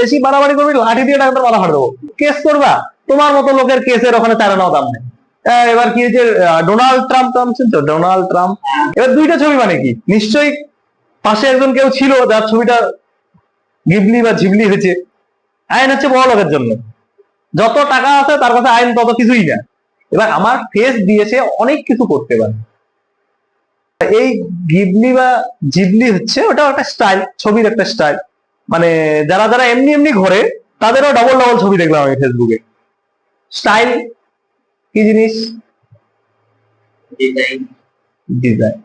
বেশি বাড়াবাড়ি করবি লাঠি দিয়ে ডাক্তার মাথা ফাট দেবো কেস করবা? তোমার মতো লোকের কেসের ওখানে তারা নাও দাম নেই। এবার কি আহ, ডোনাল্ড ট্রাম্প ট্রাম্প শুনছো? Donald Trump. এবার দুইটা ছবি মানে কি? নিশ্চয়ই পাশে একজন কেউ ছিল যার ছবিটা গিবলি বা ঝিবলি হয়েছে। আইন হচ্ছে বড় লোকের জন্য। যত টাকা আছে তার কাছে আইন তত কিছুই না। এবার আমার ফেস দিয়েছে অনেক কিছু করতে পারে। এই গিবলি বা জিবলি হচ্ছে ওটা একটা স্টাইল ছবির একটা স্টাইল। মানে যারা যারা এমনি এমনি ঘরে তাদেরও ডবল ডবল ছবি দেখলাম আমি ফেসবুকে স্টাইল কি জিনিস? ডিজাইন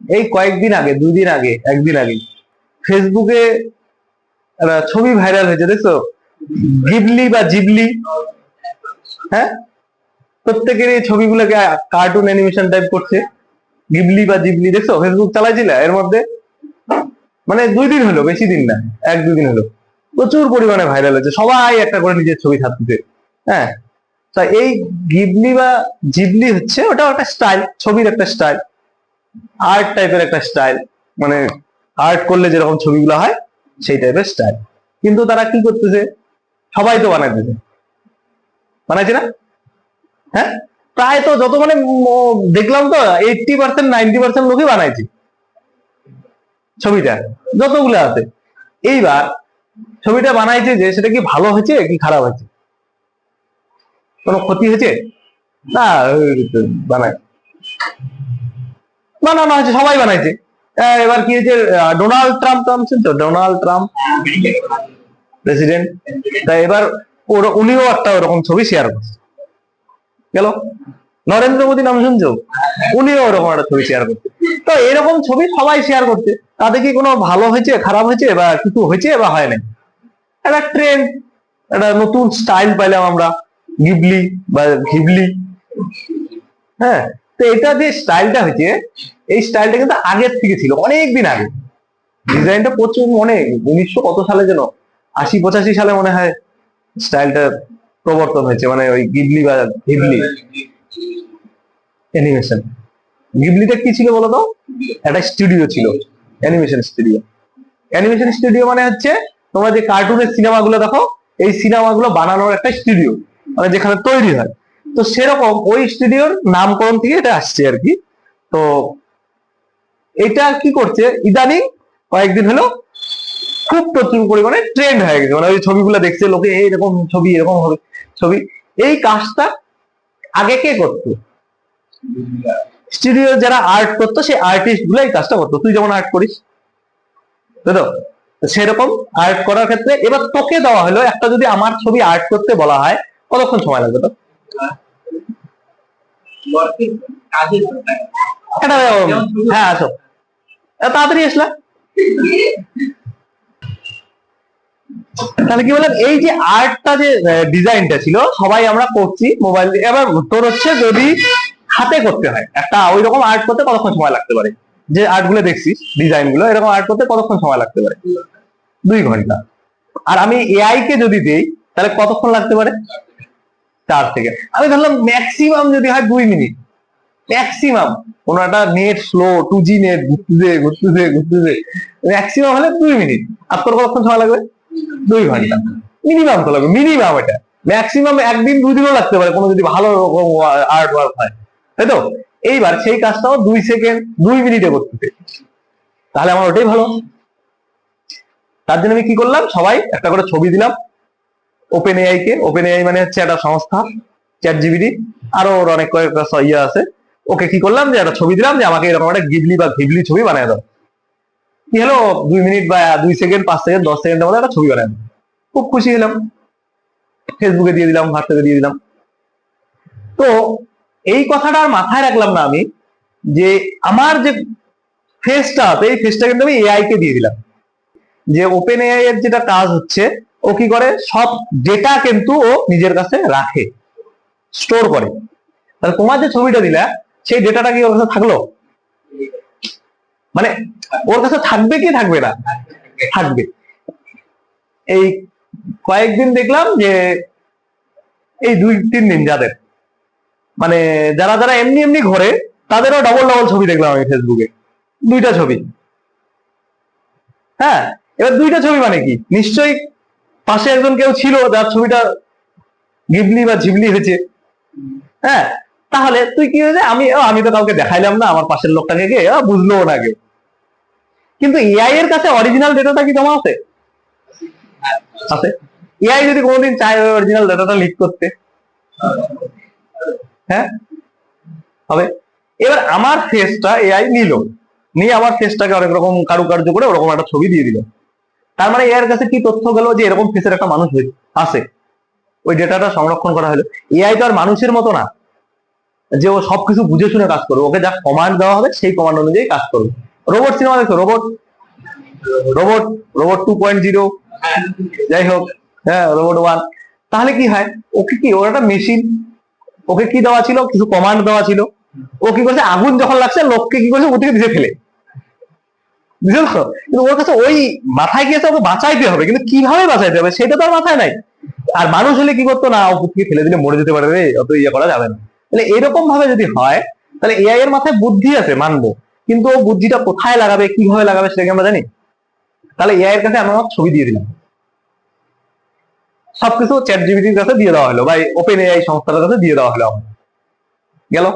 এই কয়েকদিন আগে দুই দিন আগে একদিন আগে ফেসবুকে ছবি ভাইরাল হয়েছে দেখছ? গিবলি বা জিবলি হ্যাঁ? প্রত্যেকের এই ছবিগুলোকে কার্টুন অ্যানিমেশন টাইপ করছে। গিবলি বা জিবলি দেখছ? ফেসবুক চালাইছিলে এর মধ্যে। মানে দুই দিন হলো, বেশি দিন না, এক দুই দিন হলো। প্রচুর পরিমাণে ভাইরাল হয়েছে, সবাই একটা করে নিজের ছবি ছাড়তেছে হ্যাঁ? তা এই গিবলি বা জিবলি হচ্ছে ওটা একটা স্টাইল ছবির একটা স্টাইল আর্ট টাইপের একটা স্টাইল মানে আর্ট করলে যেরকম ছবিগুলো হয়, সেই টাইপের স্টাইল কিন্তু তারা কি করতেছে? সবাই তো বানাইতেছে। বানাইছে না? হ্যাঁ? প্রায় তো যত মানে দেখলাম তো এইটটি পার্সেন্ট নাইনটি পার্সেন্ট লোকই বানাইছে। ছবিটা, যতগুলো আছে। এইবার ছবিটা বানাইছে যে সেটা কি ভালো হয়েছে কি খারাপ হয়েছে? কোনো ক্ষতি হয়েছে? না, বানায়। বানানো হয়েছে, সবাই বানাইছে। এবার কি হয়েছে? ডোনাল্ড ট্রাম্প ট্রাম্প শুনছো ডোনাল্ড ট্রাম্প, প্রেসিডেন্ট। তাই এবার ওর- উনিও একটা ওরকম ছবি শেয়ার করছে। গেল? নরেন্দ্র মোদী নাম শুনছো? উনিও ওরকম একটা ছবি শেয়ার করছে। তো এরকম ছবি সবাই শেয়ার করছে। তাতে কি কোনো ভালো হয়েছে, খারাপ হয়েছে, বা কিছু হয়েছে বা হয় নাই? একটা ট্রেন্ড একটা নতুন স্টাইল পাইলাম আমরা গিবলি বা ঘিবলি হ্যাঁ তো এটা যে স্টাইলটা হয়েছে, এই স্টাইলটা কিন্তু আগের থেকে ছিল, অনেক দিন আগে। ডিজাইনটা প্রচুর মনে উনিশশো কত সালে যেন, আশি পঁচাশি সালে মনে হয় স্টাইলটা প্রবর্তন হয়েছে মানে ওই গিবলি বা ঘিবলি অ্যানিমেশন গিবলিটা কি ছিল বলতো? একটা স্টুডিও ছিল। অ্যানিমেশন স্টুডিও অ্যানিমেশন স্টুডিও মানে হচ্ছে তোমরা যে কার্টুনের সিনেমাগুলো দেখো, এই সিনেমাগুলো বানানোর একটা স্টুডিও মানে যেখানে তৈরি হয়। তো সেরকম ওই স্টুডিওর নামকরণ থেকে এটা আসছে আর কি। তো এটা কি করছে? ইদানিং কয়েকদিন হলো খুব প্রচুর পরিমাণে ট্রেন্ড হয়ে গেছে। মানে ওই ছবিগুলো দেখছে, লোকে, "এই এরকম ছবি, এরকম হবে ছবি। এই কাজটা আগে কে করতো? স্টুডিও যারা আর্ট করতো, সেই আর্টিস্টগুলো এই কাজটা করতো। তুই যেমন আর্ট করিস তো? সেরকম আর্ট করার ক্ষেত্রে এবার তোকে দেওয়া হলো, একটা যদি আমার ছবি আর্ট করতে বলা হয়, কতক্ষণ সময় লাগবে তো হ্যাঁ আসো। তাড়াতাড়ি আসলাম তাহলে কি বললাম, এই যে আর্টটা যে ডিজাইনটা ছিল, সবাই আমরা করছি মোবাইল দিয়ে। এবার তোর হচ্ছে যদি হাতে করতে হয়। একটা ওই রকম আর্ট করতে কতক্ষণ সময় লাগতে পারে? যে আর্টগুলো দেখছি ডিজাইনগুলো, এরকম আর্ট করতে কতক্ষণ সময় লাগতে পারে? দুই ঘণ্টা। আর আমি এআই কে যদি দেই, তাহলে কতক্ষণ লাগতে পারে? চার থেকে। আমি ধরলাম ম্যাক্সিমাম যদি হয় দুই মিনিট ম্যাক্সিমাম একটা net slow two G net ঘুরতেছে ঘুরতেছে ঘুরতেছে। ম্যাক্সিমাম হলে দুই মিনিট আর তোর কতক্ষণ সময় লাগবে? দুই ঘণ্টা। মিনিমাম তো লাগবে। মিনিমাম এটা। ম্যাক্সিমাম একদিন দুই দিনও লাগতে পারে। কোনো যদি ভালো রকম আর্ট ওয়ার্ক হয়। তাই তো? এইবার সেই কাজটাও দুই সেকেন্ড দুই মিনিটে করতেছে তাহলে আমার ওটাই ভালো। তার জন্য আমি কি করলাম? সবাই একটা করে ছবি দিলাম। ওপেন এআই কে। ওপেন এআই মানে হচ্ছে একটা সংস্থা চ্যাট জিবিডি আরও ওর অনেক কয়েকটা ইয়ে আছে। ওকে কি করলাম যে একটা ছবি দিলাম যে আমাকে এরকম একটা গিবলি বা ঘিবলি ছবি বানিয়ে দাও। কি হলো? দুই মিনিট বা দুই সেকেন্ড পাঁচ সেকেন্ড দশ সেকেন্ডের মধ্যে একটা ছবি বানায় খুব খুশি হলাম। ফেসবুকে দিয়ে দিলাম হোয়াটসঅ্যাপে দিয়ে দিলাম। তো এই কথাটা আর মাথায় রাখলাম না আমি, যে আমার যে ফেসটা এই ফেসটা কিন্তু আমি এআই কে দিয়ে দিলাম। যে ওপেন এআই এর যেটা কাজ হচ্ছে, ও কি করে? সব ডেটা কিন্তু ও নিজের কাছে রাখে স্টোর করে। তাহলে তোমার যে ছবিটা দিলা, সেই ডেটাটা কি ওর কাছে থাকল? মানে ওর কাছে থাকবে কি থাকবে না? থাকবে। এই কয়েকদিন দেখলাম যে, এই দুই তিন দিন যাদের মানে যারা যারা এমনি এমনি ঘরে, তাদেরও ডবল ডবল ছবি দেখলাম আমি ফেসবুকে দুইটা ছবি। হ্যাঁ এবার দুইটা ছবি মানে কি? নিশ্চয়ই পাশে একজন কেউ ছিল, যার ছবিটা গিবলি বা ঝিবলি হয়েছে। হ্যাঁ তাহলে তুই কি হয়েছে? আমি আমি তো কাউকে দেখাইলাম না, আমার পাশের লোকটাকে গিয়ে বুঝলো না কেউ। কিন্তু এআই এর কাছে অরিজিনাল ডেটাটা কি জমা আছে? আছে। এআই যদি কোনোদিন চায় অরিজিনাল ডেটাটা লিক করতে। হ্যাঁ? হবে? এবার আমার ফেসটা এআই নিল। নিয়ে আমার ফেসটাকে অনেক রকম কারুকার্য করে ওরকম একটা ছবি দিয়ে দিল। তার মানে এর কাছে কি তথ্য গেল যে এরকম ফেসের একটা মানুষ আছে? ওই ডেটাটা সংরক্ষণ করা হলো। এআই তো আর মানুষের মতো না। যে ও সবকিছু বুঝে শুনে কাজ করবে। ওকে যা কমান্ড দেওয়া হবে সেই কমান্ড অনুযায়ী কাজ করবে। রোবট সিনেমা দেখো robot robot robot two point zero যাই হোক হ্যাঁ রোবট ওয়ান তাহলে কি হয়? ওকে কি ওর একটা মেশিন ওকে কি দেওয়া ছিল? কিছু কমান্ড দেওয়া ছিল। ও কি করছে? আগুন যখন লাগছে, লোককে কি করছে? ওদিকে দিতে ফেলে। বুঝলো? কিন্তু ওর কাছে ওই মাথায় গিয়েছে, ওকে বাঁচাইতে হবে। কিন্তু কীভাবে বাঁচাইতে হবে, সেটা তো আর মাথায় নাই। আর মানুষ হলে কি করতো? না, ও পুঁতকে ফেলে দিলে মরে যেতে পারে অত ইয়ে করা যাবে না। তাহলে এরকম ভাবে যদি হয়, তাহলে এআই এর মাথায় বুদ্ধি আছে, মানবো। কিন্তু ও বুদ্ধিটা কোথায় লাগাবে, কীভাবে লাগাবে, সেটাকে আমরা জানি? তাহলে এআই এর কাছে আমরা আমার ছবি দিয়ে দিলাম। সবকিছু চ্যাট জিবিটির কাছে দিয়ে দেওয়া হলো বা ওপেন এআই সংস্থার কাছে দিয়ে দেওয়া হলো গেল?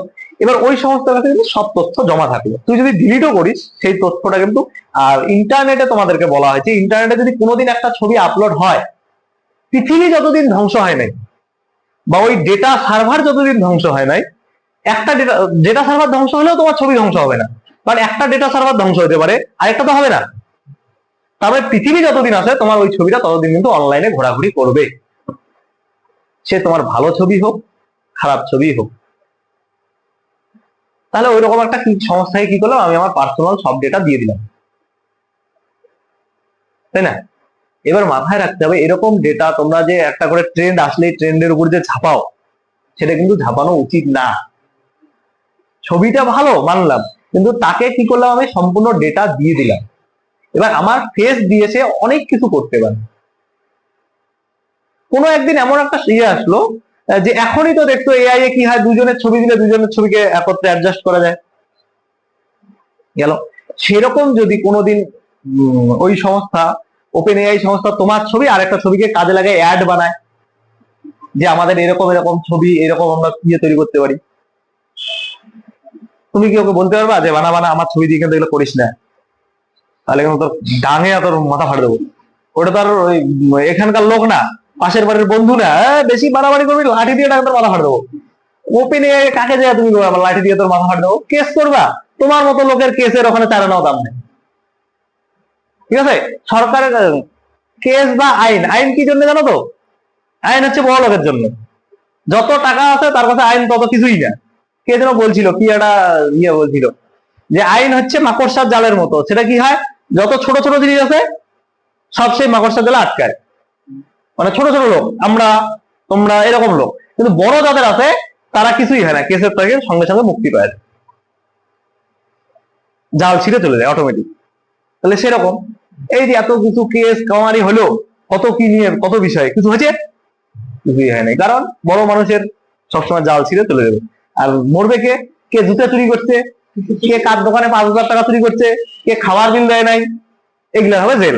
এবার ওই সংস্থার কাছে কিন্তু সব তথ্য জমা থাকল। তুই যদি ডিলিটও করিস, সেই তথ্যটা কিন্তু, আর ইন্টারনেটে তোমাদেরকে বলা হয়েছে, ইন্টারনেটে যদি কোনোদিন একটা ছবি আপলোড হয়, পৃথিবী যতদিন ধ্বংস হয় নাই, বা ওই ডেটা সার্ভার যতদিন ধ্বংস হয় নাই, একটা ডেটা ডেটা সার্ভার ধ্বংস হলেও তোমার ছবি ধ্বংস হবে না। কারণ একটা ডেটা সার্ভার ধ্বংস হতে পারে, আরেকটা তো হবে না। তবে পৃথিবী যতদিন আছে, তোমার ওই ছবিটা ততদিন কিন্তু অনলাইনে ঘোরাঘুরি করবে। সে তোমার ভালো ছবি হোক, খারাপ ছবি হোক। তাহলে ওই রকম একটা সংস্থায় কি করলাম? আমি আমার পার্সোনাল সব ডেটা দিয়ে দিলাম। তাই না? এবার মাথায় রাখতে হবে, এরকম ডেটা তোমরা যে একটা করে ট্রেন্ড আসলে ট্রেন্ডের উপর যে ঝাপাও, সেটা কিন্তু ঝাপানো উচিত না। ছবিটা ভালো, মানলাম। কিন্তু তাকে কি করলাম আমি? সম্পূর্ণ ডেটা দিয়ে দিলাম। এবার আমার ফেস দিয়ে সে অনেক কিছু করতে পারে। কোনো একদিন এমন একটা ইয়ে আসলো যে এখনই তো দেখতো এআই এ কি হয়, দুজনের ছবি দিলে দুজনের ছবিকে একত্রে অ্যাডজাস্ট করা যায়। গেল। সেরকম যদি কোনোদিন ওই সংস্থা ওপেন এআই সংস্থা তোমার ছবি আর একটা ছবিকে কাজে লাগে অ্যাড বানায়, যে আমাদের এরকম এরকম ছবি, এরকম আমরা ইয়ে তৈরি করতে পারি। তুমি কি ওকে বলতে পারবা যে, বানা বানা, আমার ছবি দিয়ে কিন্তু এগুলো করিস না তাহলে কিন্তু তোর ডাঙে তোর মাথা ফাটে দেবো। ওটা তো ওই এখানকার লোক না পাশের বাড়ির বন্ধু না হ্যাঁ, বেশি বাড়াবাড়ি করবি লাঠি দিয়ে ডাক্তার মাথা ফাটে দেবো। ওপেন কাকে যায় তুমি আমার লাঠি দিয়ে তোর মাথা ফাটে দেবো। কেস করবা? তোমার মতো লোকের কেসের ওখানে চারা নাও দাম নেই। ঠিক আছে? সরকারের কেস বা আইন আইন কি জন্য জানো তো? আইন হচ্ছে বড় লোকের জন্য। যত টাকা আছে তার কাছে আইন তত কিছুই না। কে যেন বলছিল কি একটা ইয়ে বলছিল যে আইন হচ্ছে মাকড়সার জালের মতো। সেটা কি হয়? যত ছোট ছোট জিনিস আছে, সব সেই মাকড়সার জালে আটকায়। মানে ছোট ছোট লোক, আমরা, তোমরা এরকম লোক। কিন্তু বড় যাদের আছে, তারা কিছুই হয় না, কেসের থেকে সঙ্গে সঙ্গে মুক্তি পায়। জাল ছিঁড়ে চলে যায় অটোমেটিক তাহলে সেরকম। এই যে এত কিছু কেস, কামারি হলো, কত কি নিয়ে, কত বিষয়, কিছু হয়েছে? কিছুই হয় নাই। কারণ বড় মানুষের সবসময় জাল ছিঁড়ে চলে যাবে। আর মরবে কে? কে জুতা চুরি করছে? কে কার দোকানে পাঁচ হাজার টাকা চুরি করছে, কে খাবার বিল দেয় নাই, এগুলো হবে জেল।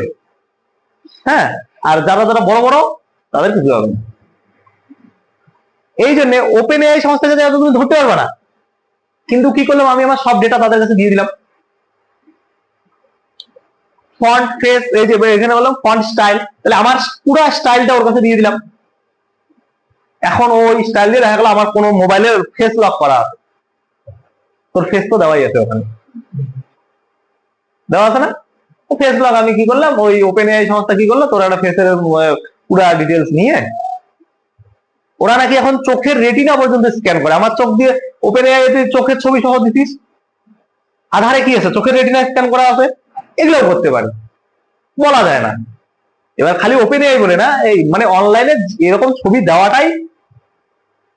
হ্যাঁ? আর যারা যারা বড় বড় তাদের কিছু হবে। এই জন্য ওপেন এআই সংস্থা যাতে তুমি ধরতে পারবে না। কিন্তু কি করলাম, আমি আমার সব ডেটা তাদের কাছে দিয়ে দিলাম। ফন্ট ফেস এই যে এখানে বললাম ফন্ট স্টাইল তাহলে আমার পুরো স্টাইলটা ওর কাছে দিয়ে দিলাম। এখন ওই স্টাইল দিয়ে দেখা গেলো আমার কোনো মোবাইলের ফেস লক করা আছে। তোর ফেস তো দেওয়াই আছে ওখানে। দেওয়া আছে না? ফেস লক আমি কি করলাম? ওই ওপেন এআই সংস্থা কি করল? তোর একটা ফেসের পুরা ডিটেলস নিয়ে ওরা নাকি এখন চোখের রেটিনা পর্যন্ত স্ক্যান করে। আমার চোখ দিয়ে ওপেন এআই চোখের ছবি সহ দিতিস। আধারে কি আছে? চোখের রেটিনা স্ক্যান করা আছে? এগুলো করতে পারে। বলা যায় না। এবার খালি ওপেন এআই বলে না, এই মানে অনলাইনে এরকম ছবি দেওয়াটাই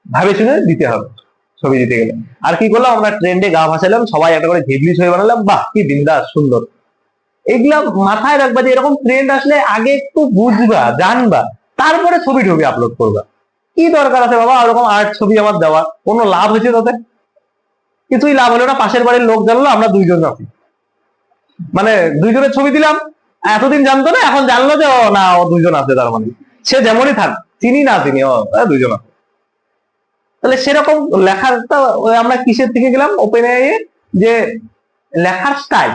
ভাবে শুনে দিতে হবে। ছবি দিতে গেলে আর কি করলাম? আমরা ট্রেন্ডে গা ভাসালাম সবাই একটা করে ঘেবলি ছবি বানালাম বাহ কি বিন্দাস সুন্দর। এগুলা মাথায় রাখবা যে এরকম ট্রেন্ড আসলে আগে একটু বুঝবা জানবা তারপরে ছবি টবি আপলোড করবা। কি দরকার আছে বাবা? ওরকম আর্ট ছবি আমার দেওয়া। কোনো লাভ হয়েছে তাতে? কিছুই লাভ হলো না পাশের বাড়ির লোক জানলো আমরা দুইজন আছি। মানে দুইজনের ছবি দিলাম এতদিন জানতো না এখন জানলো যে ও না ও দুজন আছে তার মানে। সে যেমনই থাক চিনি না চিনি ও এ, দুজন আছে। তাহলে সেরকম লেখাটা আমরা কিসের থেকে গেলাম? ওপেন যে লেখার স্টাইল